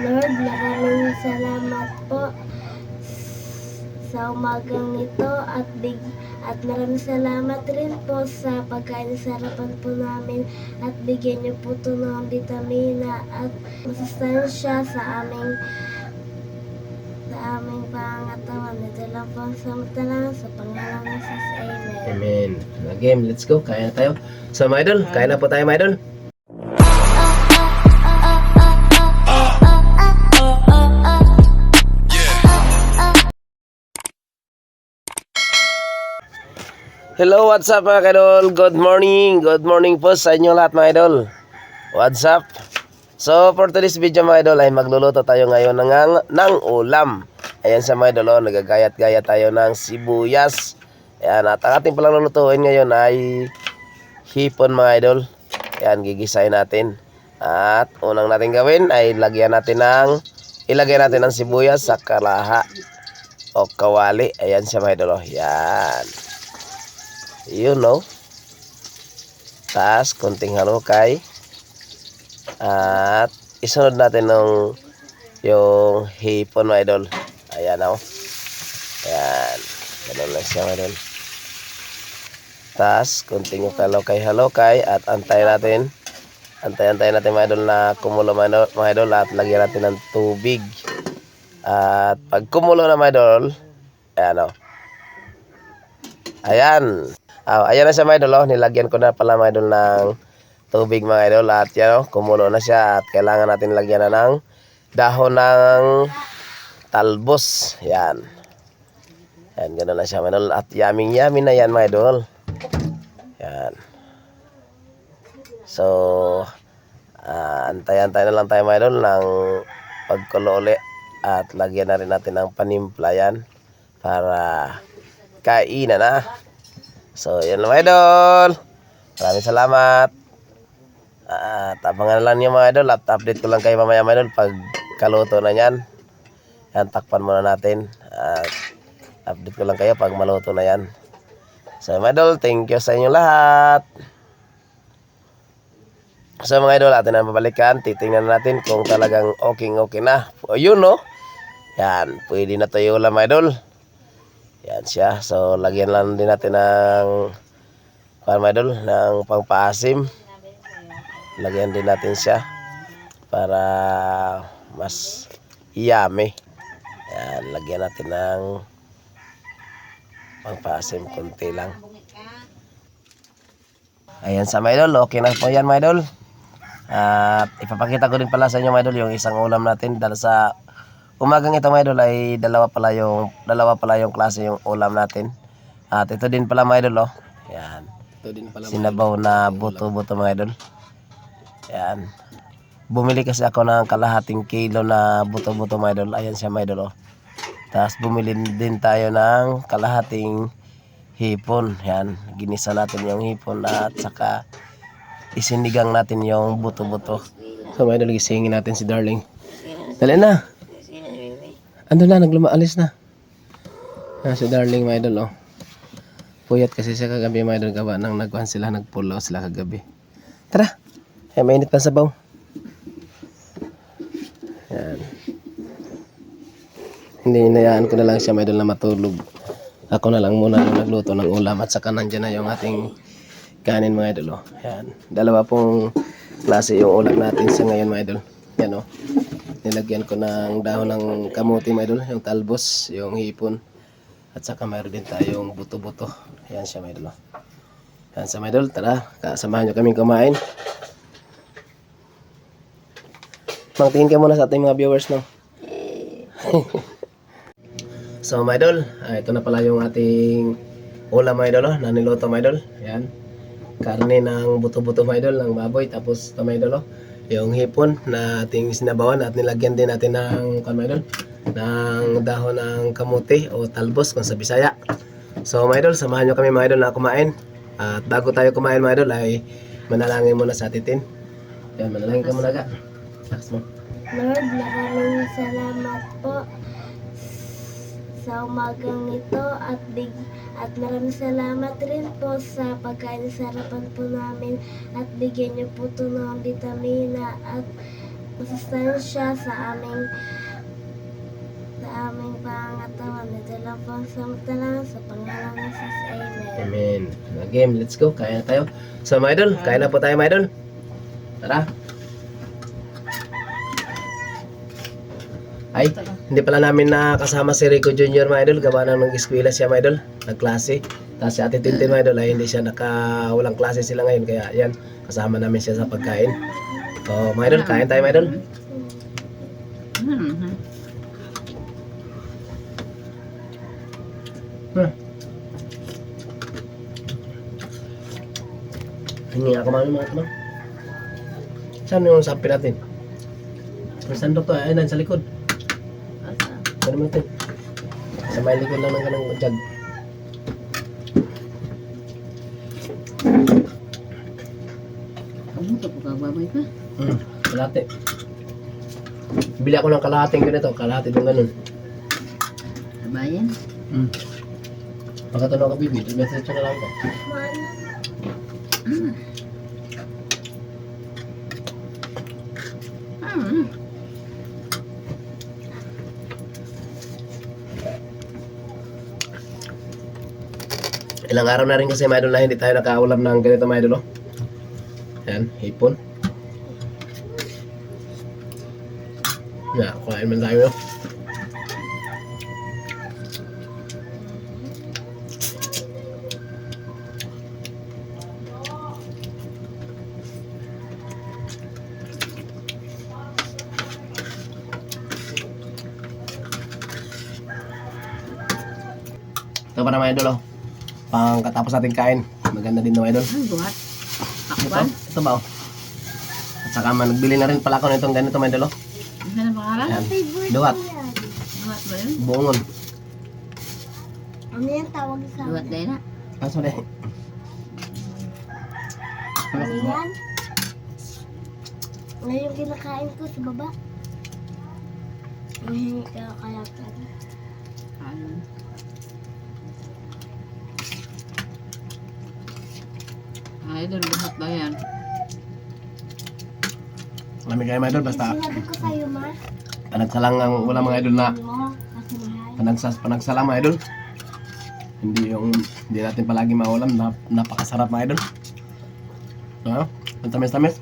Lord, maraming salamat po sa umagang ito at big at maraming salamat rin po sa pagkain sa harapan po namin at bigyan niyo po ito ng vitamina at masustansya sa aming sa aming pangatawan. Ito lang po ang samtalang sa pangalan ng Jesus. Amen. Amen. Game, let's go. Kaya na tayo. So, mga idol, kaya na po tayo, mga idol. Hello, what's up mga idol? Good morning. Good morning po sa inyo lahat mga idol. What's up? So, for today's video mga idol ay magluluto tayo ngayon ng, ng ulam. Ayan sa mga idol, oh, nagagayat-gayat tayo ng sibuyas. Ayan, at ang ating palang lulutuin ngayon ay hipon mga idol. Ayan, gigisahin natin. At unang natin gawin ay lagyan natin ng ilagay natin ng sibuyas sa kalaha o kawali. Ayan siya mga idol. oh. Yan. You know. Taas, konting halukay. At isunod natin ng yung hipon mga idol. Ayan o. Ayan. Ganun lang siya mga idol. Taas, konting halukay-halukay at antay natin. Antay-antay natin mga idol na kumulo mga idol, at lagyan natin ng tubig. At pag kumulo na mga idol, ayan o. Ayan. Ah, ayan na siya mga idol. Oh. Nilagyan ko na pala mga idol ng tubig mga idol. At yan oh, kumulo na siya. At kailangan natin lagyan na ng dahon ng talbos. Yan. Yan, gano'n na siya mga idol. At yaming yummy na yan mga idol. Yan. So, ah, antay-antay na lang tayo mga idol ng pagkulo uli. At lagyan na rin natin ng panimpla yan para kainan na. So, yan mga idol. Maraming salamat. At abangan lang niyo mga idol at update ko lang kayo mamaya mga idol pag kaluto na yan. Yan, takpan muna natin. At update ko lang kayo pag maluto na yan. So mga idol, thank you sa inyo lahat. So mga idol, atin na babalikan. Titingnan natin kung talagang okay okay na. O yun no. Yan, pwede na tayo ulam mga idol. Yan siya. So, lagyan lang din natin ng para idol, ng pangpaasim. Lagyan din natin siya para mas yummy. Yan, lagyan natin ng pangpaasim konti lang. Ayan sa mga idol, okay na po yan mga idol. At ipapakita ko din pala sa inyo mga idol yung isang ulam natin dahil sa umagang ito mga idol ay dalawa pala yung dalawa pala yung klase yung ulam natin. At ito din pala mga idol oh. Yan. Ito din pala. Sinabaw na buto-buto mga idol. Yan. Bumili kasi ako ng kalahating kilo na buto-buto mga idol. Ayan siya mga idol oh. Tapos bumili din tayo ng kalahating hipon. Yan. Ginisa natin yung hipon at saka isinigang natin yung buto-buto. So mga idol, gisingin natin si Darling. Dali na. Ando na, naglumaalis na. Ah, si Darling mga idol oh. Puyat kasi siya kagabi mga idol gawa nang nagkuhan sila, nagpulaw sila kagabi. Tara. Ay, mainit pa sa sabaw. Yan. Hindi, inayaan ko na lang siya mga idol na matulog. Ako na lang muna yung nagluto ng ulam at saka nandyan na yung ating kanin mga idol. Oh. Yan. Dalawa pong klase yung ulam natin sa ngayon mga idol. Yan oh. Nilagyan ko ng dahon ng kamuti mga idol. Yung talbos, yung hipon. At saka mayroon din tayong buto-buto. Yan siya mga idol. Yan sa mga idol. Tara, kasamahan nyo kaming kumain. Mangtingin ka muna sa ating mga viewers no. so mga idol, ah, ito na pala yung ating ulam mga idol, oh, na niluto mga idol. Yan. Karne ng buto-buto mga idol, ng baboy. Tapos ito mga idol, oh, yung hipon na ating sinabawan at nilagyan din natin ng idol, ng dahon ng kamuti o talbos kung sa Bisaya. So mga idol, samahan nyo kami mga idol na kumain. At bago tayo kumain mga idol ay manalangin muna sa atitin. Yan, manalangin ka muna ka. Lord, maraming salamat po sa umagang ito at big at maraming salamat rin po sa pagkain sa harapan po namin at bigyan niyo po ito ng vitamina at masustansya sa aming sa aming pangatawan. Ito lang po ang samtalang sa pangalan ng Jesus. Amen. Amen. Game, let's go. Kaya na tayo. So, mga idol, kaya na po tayo, mga idol. Tara. Ay, hindi pala namin nakasama si Rico Jr. mga idol. Gawa na ng eskwela siya mga idol. Nagklase. Tapos si Ate Tintin mga idol ay hindi siya naka walang klase sila ngayon. Kaya yan, kasama namin siya sa pagkain. So mga idol, kain tayo mga idol. Hmm. Hingi ako mami mga tamang. Saan yung sapi natin? Sandok to, ay nan sa likod. Ano mo natin? Sa may likod lang ng kanang jug. Kamu to pagkababoy ka? Hmm, kalahati. Bili ako ng kalahating ganito, kalahati ng ganun. Sa bayan? Hmm. Pagkatulong ka bibi, message na lang ko. Ilang araw na rin kasi mga idol na hindi tayo nakaulam ng ganito mga idol. oh. Yan, hipon. Na, kuhain man tayo. no? Ito pa na mga idol oh. Pang katapos natin kain. Maganda din no idol. Ang buhat. Ito, ito ba oh. At saka man, nagbili na rin pala ako nitong ganito mga idol oh. Ano na pangalan? Yan. favorite Duhat. Buhat ba yun? Buongon. Ano yan tawag sa Buhat amin? dahil na. Ah, sorry. Ano yan? Ngayon kinakain ko sa baba. Mahingi ka kaya ka. Ano? Ay, doon buhat ba yan? Lamig kayo mga idol, basta panagsalang ang wala mga idol na panagsas, panagsalang mga idol. Hindi yung hindi natin palagi maulam, nap, napakasarap mga idol. No? Ang tamis-tamis.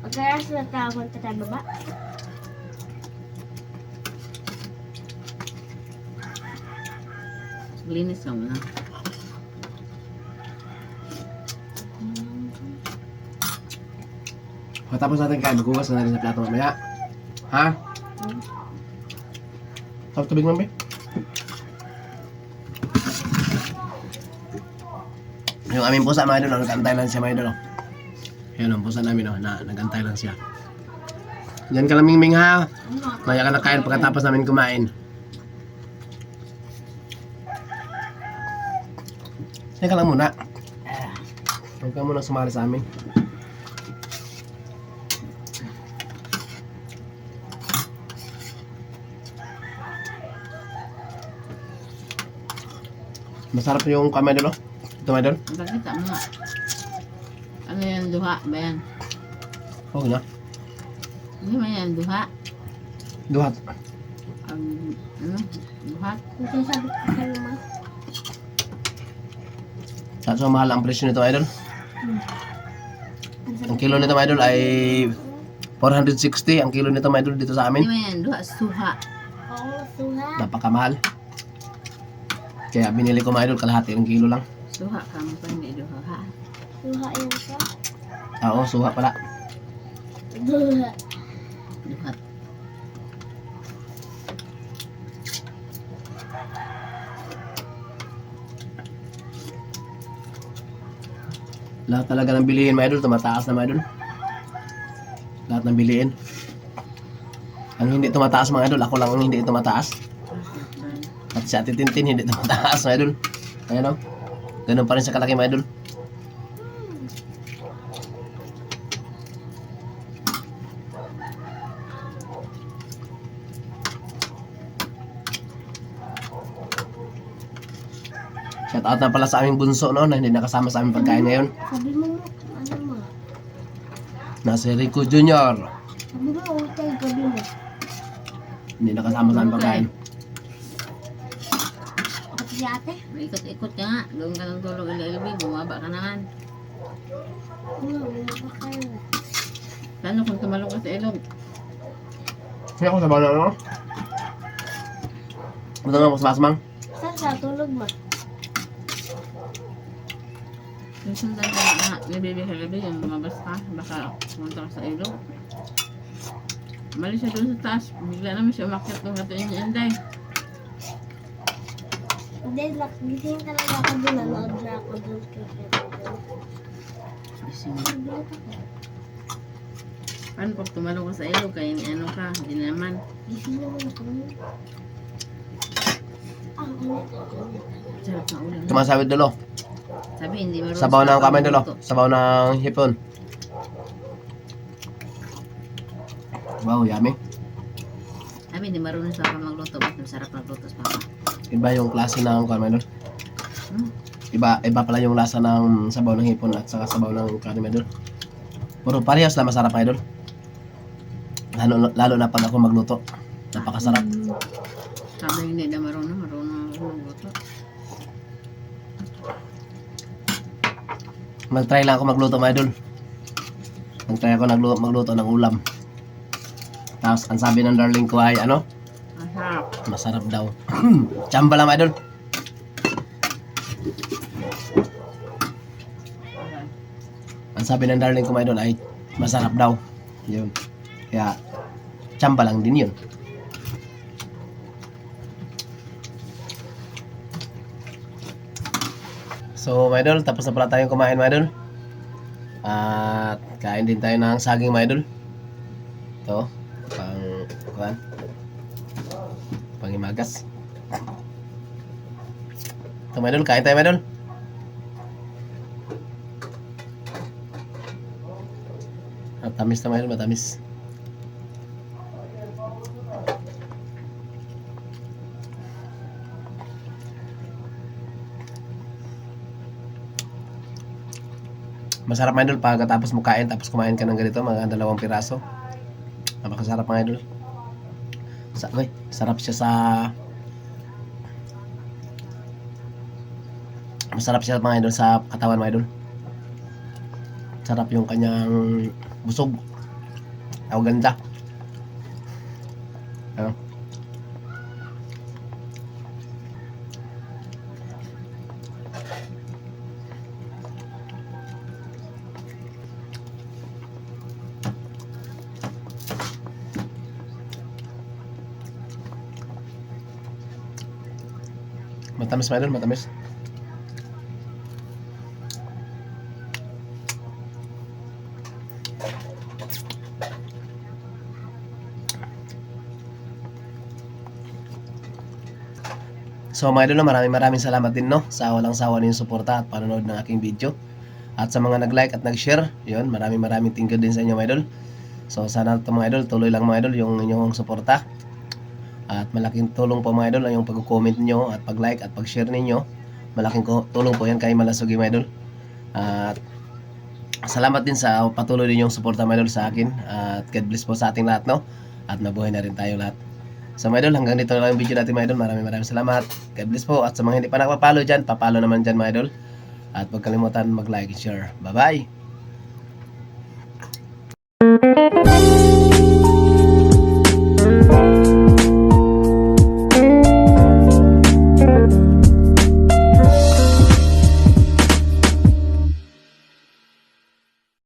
Pagkaya sa tawag ka tayo baba. Linis ka muna. Pagkatapos natin kain, maghugas na natin sa plato mamaya. Ha? Tapos tubig mami. Yung aming pusa mga idol, oh, nagantay lang siya mga idol. oh. Yan ang pusa namin, oh, na nagantay lang siya. Yan ka lang mingming ha. Maya ka na kain pagkatapos namin kumain. Yan ka lang muna. Huwag ka muna sumali sa amin. Masarap yung kamay idol, oh. Ito mga idol. Bakit mo nga? Ano yan, duha ba yan? Oo na. Hindi ba yan, duha? Duhat. Ang, ano? Duhat? Kasi sabi ko sa'yo, ma. Sa so, mahal ang presyo nito idol. Ang kilo nito idol ay 460 ang kilo nito idol dito sa amin. ba yan, duha? Suha. Oo, suha. Napakamahal. Kaya binili ko mga idol kalahati ng kilo lang. Suha ka mo pa, hindi duha. Suha yan ka. Ah, Oo, suha pala. Duha. Duhat. Lahat talaga ng bilihin mga idol, tumataas na mga idol. Lahat ng bilihin. Ang hindi tumataas mga idol, ako lang ang hindi tumataas. At si Ate Tintin hindi tumataas mga idol. Ayan o. Ganun pa rin sa kalaki mga idol. Shout out na pala sa aming bunso no, na hindi nakasama sa aming pagkain ngayon. Sabi mo, ano mo? Na si Rico Jr. Sabi mo, utay gabi mo. Hindi nakasama sa aming pagkain. Ako si ate? Ikot-ikot ka nga. Doon ka ng tulog ililibig. Bumaba ka. Ano, pa kayo. Paano kung tumalong ka sa ilog? Hindi ako sa bala no? Ito nga ako sa basmang. Saan sa tulog mo? Yung sundan ka na nilibig sa gabi, yung lumabas ka, baka pumunta ka sa ilog. Mali siya doon sa taas. Bigla naman siya umakyat ng gato niya Inday. Hindi, gising talaga ako doon. Nanood na ako doon kay. Gising. Paano pag tumalong ka sa ilog, kaya ano ka, hindi naman. Gising naman ako. Ah. Sarap na ulam. Tumasawid dulo. Sabi, hindi marunong Sabaw ng kamay dulo. Sabaw ng hipon. Wow, yummy. Sabi, hindi marunong sa papa magluto. Ba't masarap magluto sa papa? Iba yung klase ng kamay dulo. Hmm. Iba, iba pala yung lasa ng sabaw ng hipon at saka sabaw ng kanin idol. Puro parehas na masarap idol. Lalo, lalo na pag ako magluto. Napakasarap. Sabi, hindi na marunong. Marunong magluto. Mag-try lang ako magluto mga idol. Mag-try ako naglu- magluto ng ulam. Tapos ang sabi ng darling ko ay ano? Masarap. Masarap daw. Chamba lang mga idol. Ang sabi ng darling ko mga idol ay masarap daw. Yun. Kaya chamba lang din yun. So, mga idol, tapos na pala tayong kumain, mga idol. At kain din tayo ng saging, mga idol. Ito, pang, kuhan, pangimagas. Ito, mga idol, kain tayo, mga idol. Matamis na, mga idol, matamis. Masarap mga idol pagkatapos mo kain tapos kumain ka ng ganito mga dalawang piraso. Napakasarap mga idol. Sa, uy, sarap siya sa Masarap siya mga idol sa katawan mga idol. Sarap yung kanyang busog. Ang ganda. Ano? Matamis mga idol, matamis. So mga idol, maraming maraming salamat din no sa walang sawa ninyong suporta at panonood ng aking video. At sa mga nag-like at nag-share, yun, maraming maraming thank you din sa inyo mga idol. So sana ito mga idol, tuloy lang mga idol yung inyong suporta. At malaking tulong po mga idol ang yung pag-comment nyo at pag-like at pag-share ninyo. Malaking tulong po yan kay Malasugi mga idol. At salamat din sa patuloy ninyong suporta mga idol sa akin. At God bless po sa ating lahat no. At mabuhay na rin tayo lahat. So mga idol, hanggang dito na lang yung video natin mga idol. Maraming maraming salamat. God bless po. At sa mga hindi pa nakapapalo dyan, papalo naman dyan mga idol. At huwag kalimutan mag-like and share. Bye-bye!